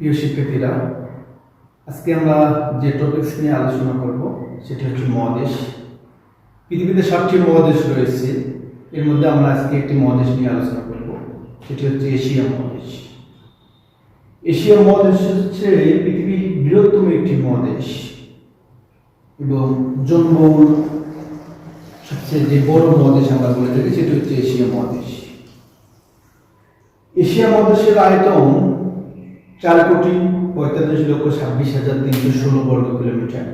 প্রিয় শিক্ষার্থীরা, আজকে আমরা যে টপিকস নিয়ে আলোচনা করব, সেটি হচ্ছে মহাদেশ। পৃথিবীতে সাতটি মহাদেশ রয়েছে, এর মধ্যে আমরা আজকে একটি মহাদেশ নিয়ে আলোচনা করব, সেটি হচ্ছে এশিয়া মহাদেশ। এশিয়া মহাদেশ হচ্ছে পৃথিবীর বৃহত্তম একটি মহাদেশ, এবং জন্মমূল সবচেয়ে যে বড় মহাদেশ আমরা বলে থাকি, সেটি হচ্ছে এশিয়া মহাদেশ। এশিয়া মহাদেশের আয়তন চার কোটি পঁয়তাল্লিশ লক্ষ ছাব্বিশ হাজার তিনশো ষোলো বর্গ কিলোমিটার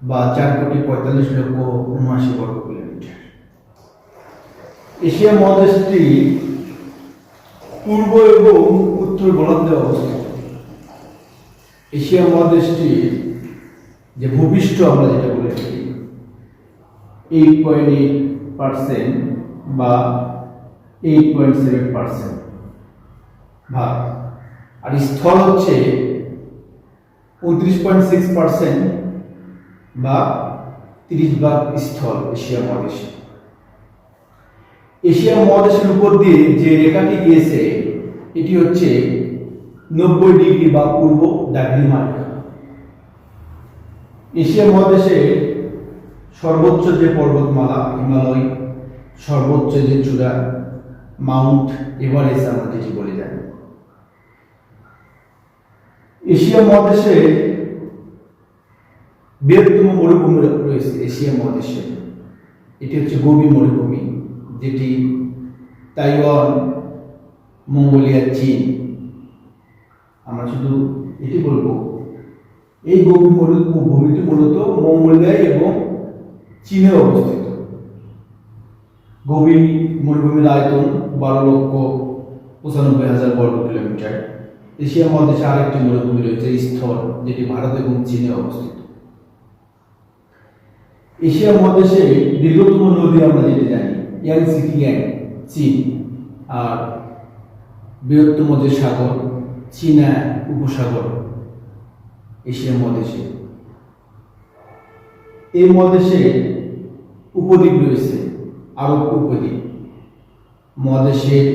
বা চার কোটি পঁয়তাল্লিশ লক্ষ উনআশি বর্গ কিলোমিটার। এশিয়া মহাদেশটি পূর্ব এবং উত্তর গোলার্ধে অবস্থিত এশিয়া মহাদেশটি যে ভূপৃষ্ঠ আমরা যেটা বলে থাকি এইট পয়েন্ট এইট পার্সেন্ট বা এইট পয়েন্ট সেভেন পার্সেন্ট ভাগ। আর স্থল হচ্ছে উনত্রিশ পয়েন্ট সিক্স পার্সেন্ট বা তিরিশ ভাগ স্থল এশিয়া মহাদেশে। এশিয়া মহাদেশের উপর দিয়ে যে রেখাটি গিয়েছে, এটি হচ্ছে নব্বই ডিগ্রি বা পূর্ব দাগরিমা রেখা এশিয়া মহাদেশে সর্বোচ্চ যে পর্বতমালা, হিমালয়, সর্বোচ্চ যে চূড়া, মাউন্ট এভারেস্ট আমরা যেটি বলে জানি। এশিয়া মহাদেশে বৃহত্তম মরুভূমি রয়েছে এশিয়া মহাদেশে। এটি হচ্ছে গোবি মরুভূমি, যেটি তাইওয়ান, মঙ্গোলিয়া, চীন। আমরা শুধু এটি বলব। এই গোবি মরুভূমিটি মূলত মঙ্গোলিয়ায় এবং চীনে অবস্থিত। গোবি মরুভূমির আয়তন বারো লক্ষ পঁচানব্বই হাজার বর্গ কিলোমিটার। এশিয়া মহাদেশে আরেকটি মরুভূমি রয়েছে, স্থল, যেটি ভারত এবং চীনে অবস্থিত। এশিয়া মহাদেশে দীর্ঘতম নদী আমরা যেটি জানি ইয়াংসি কিয়াং চীন, আর বৃহত্তম যে সাগর, চীনা উপসাগর এশিয়া মহাদেশে। এই মহাদেশে উপদ্বীপ রয়েছে, আরব উপদ্বীপ। মহাদেশের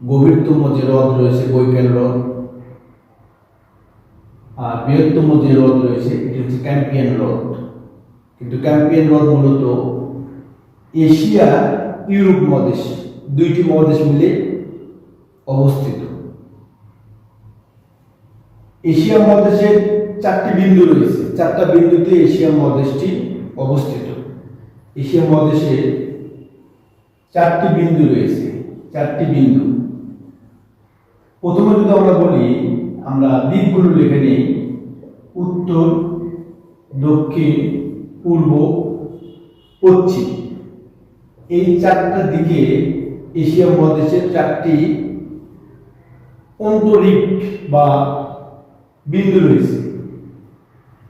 গভীরতম যে হ্রদ রয়েছে বৈকাল হ্রদ, আর বৃহত্তম যে হ্রদ রয়েছে, এটি হচ্ছে ক্যাম্পিয়ান হ্রদ। কিন্তু ক্যাম্পিয়ান হ্রদ মূলত এশিয়া, ইউরোপ মহাদেশ, দুইটি মহাদেশ মিলে অবস্থিত। এশিয়া মহাদেশের চারটি বিন্দু রয়েছে। চারটা বিন্দুতে এশিয়া মহাদেশটি অবস্থিত। এশিয়া মহাদেশে চারটি বিন্দু রয়েছে। চারটি বিন্দু। প্রথমে যদি আমরা বলি, আমরা দিকগুলো লিখে নিই। উত্তর, দক্ষিণ, পূর্ব, পশ্চিম। এই চারটা দিকে এশিয়া মহাদেশের চারটি অন্তরিক বা বিন্দু রয়েছে।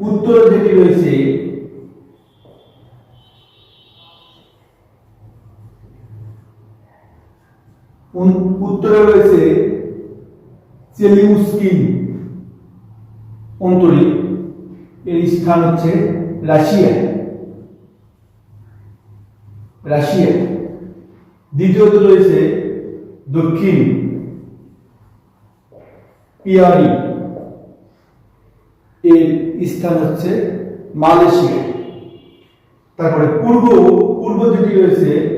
উত্তরে যেটি রয়েছে উত্তরে রয়েছে চেলিউস্কিন অন্তরিক এর স্থান হচ্ছে রাশিয়া। রাশিয়া। দ্বিতীয়ত রয়েছে দক্ষিণ পিয়ারি। এর স্থান হচ্ছে মালয়েশিয়া। তারপরে পূর্ব পূর্ব যেটি রয়েছে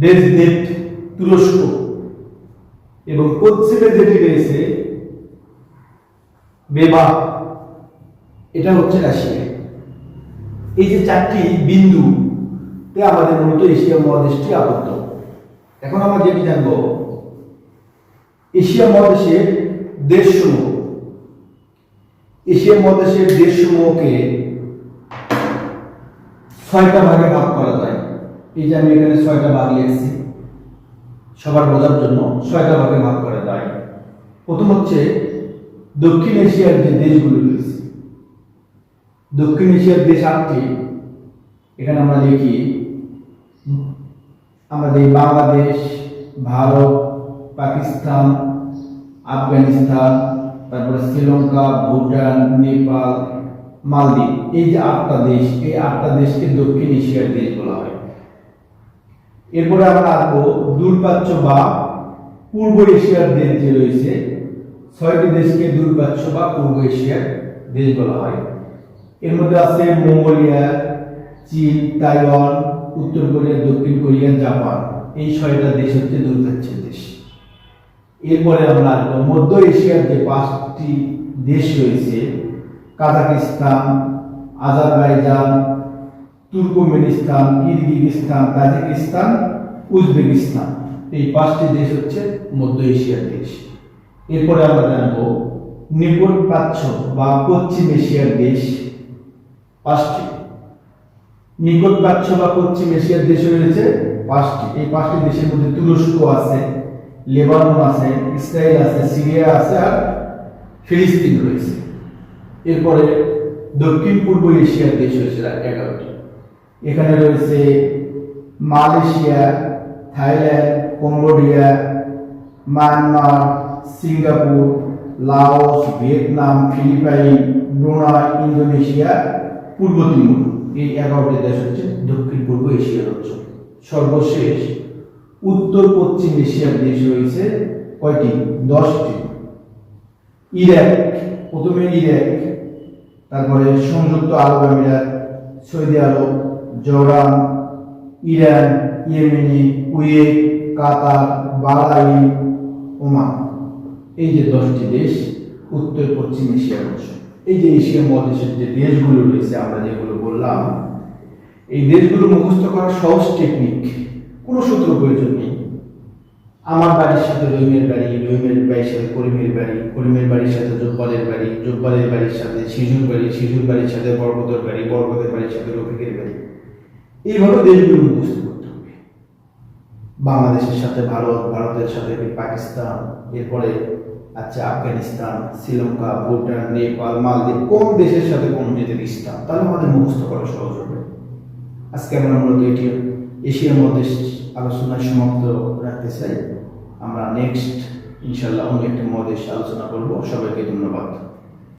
ডেজনেট তুরস্ক এবং পশ্চিমে যেটি রয়েছে বেবা এটা হচ্ছে রাশিয়া। এই যে চারটি বিন্দু, তে আমাদের মূলত এশিয়া মহাদেশটি আবদ্ধ। এখন আমরা যেটি জানব, এশিয়া মহাদেশের দেশসমূহ, এশিয়া মহাদেশের দেশসমূহকে ছয়টা ভাগে ভাগ করা এই যে আমি এখানে ছয়টা ভাগ লিখছি, সবার বোঝার জন্য ছয়টা ভাগে ভাগ করে যায়। প্রথম হচ্ছে দক্ষিণ এশিয়ার যে দেশগুলি রয়েছে, দক্ষিণ এশিয়ার দেশ আটটি, এখানে আমরা লিখি আমাদের বাংলাদেশ, ভারত, পাকিস্তান, আফগানিস্তান, তারপরে শ্রীলঙ্কা, ভুটান, নেপাল, মালদ্বীপ। এই যে আটটা দেশ, এই আটটা দেশকে দক্ষিণ এশিয়ার দেশ বলা হয়। এরপরে আমরা আসব দূরপ্রাচ্য বা পূর্ব এশিয়ার দেশ যে রয়েছে, ছয়টি দেশকে দূরপ্রাচ্য বা পূর্ব এশিয়ার দেশ বলা হয়। এর মধ্যে আছে মঙ্গোলিয়া, চীন, তাইওয়ান, উত্তর কোরিয়া, দক্ষিণ কোরিয়া, জাপান। এই ছয়টা দেশ হচ্ছে দূরপ্রাচ্যের দেশ। এরপরে আমরা আসব মধ্য এশিয়ার যে পাঁচটি দেশ রয়েছে, Kazakhstan, Azerbaijan Turkmenistan, Kyrgyzstan, Tajikistan, Uzbekistan. এই পাঁচটি দেশ হচ্ছে মধ্য এশিয়ার দেশ। এরপরে আমরা জানব নিকট প্রাচ্য বা পশ্চিম এশিয়ার দেশ। পাঁচটি। নিকট প্রাচ্য বা পশ্চিম এশিয়ার দেশ রয়েছে পাঁচটি। এই পাঁচটি দেশের মধ্যে তুরস্ক আছে, লেবানন আছে, ইসরায়েল আছে, সিরিয়া আছে আর ফিলিস্তিন রয়েছে। এরপরে দক্ষিণ পূর্ব এশিয়ার দেশ হয়েছে এগারোটি। এখানে রয়েছে Malaysia, Thailand, Cambodia, Myanmar, Singapore, Laos, Vietnam, Philippines, Brunei, Indonesia, পূর্ব তিমুর। এই এগারোটি দেশ হচ্ছে দক্ষিণ পূর্ব এশিয়ার অঞ্চল। সর্বশেষ উত্তর পশ্চিম এশিয়ার দেশ রয়েছে কয়টি? দশটি। ইরাক, প্রথমে ইরাক, তারপরে সংযুক্ত আরব আমিরাত, সৌদি আরব Jordan, Iran, Yemeni, Kuwait, Qatar, Bahrain, Oman. এই যে দশটি দেশ উত্তর, পশ্চিম এশিয়ার অংশ এই যে এশিয়া মহাদেশের যে দেশগুলো রয়েছে, আমরা যেগুলো বললাম, এই দেশগুলো মুখস্থ করার সহজ টেকনিক কোনো সূত্র প্রয়োজন নেই। আমার বাড়ির সাথে রহিমের বাড়ি, রহিমের বাড়ির সাথে করিমের বাড়ি, করিমের বাড়ির সাথে জব্বালের বাড়ি জব্বালের বাড়ির সাথে শিশুর বাড়ি, শিশুর বাড়ির সাথে বরকতের বাড়ি, বরকতের বাড়ির সাথে রফিকের বাড়ি। এইভাবে দেশগুলো মুখস্থ করতে হবে। বাংলাদেশের সাথে ভারত, ভারতের সাথে পাকিস্তান, এরপরে আচ্ছা আফগানিস্তান, শ্রীলঙ্কা, ভুটান, নেপাল, মালদ্বীপ, কোন দেশের সাথে কোন যেতে ইসলাম তাহলে আমাদের মুখস্থ করা সহজ হবে। আজকে আমরা মূলত এটি এশিয়ার মধ্যে আলোচনায় সমাপ্ত রাখতে চাই। আমরা নেক্সট ইনশাল্লাহ অন্য একটি মহাদেশ আলোচনা করব। সবাইকে ধন্যবাদ।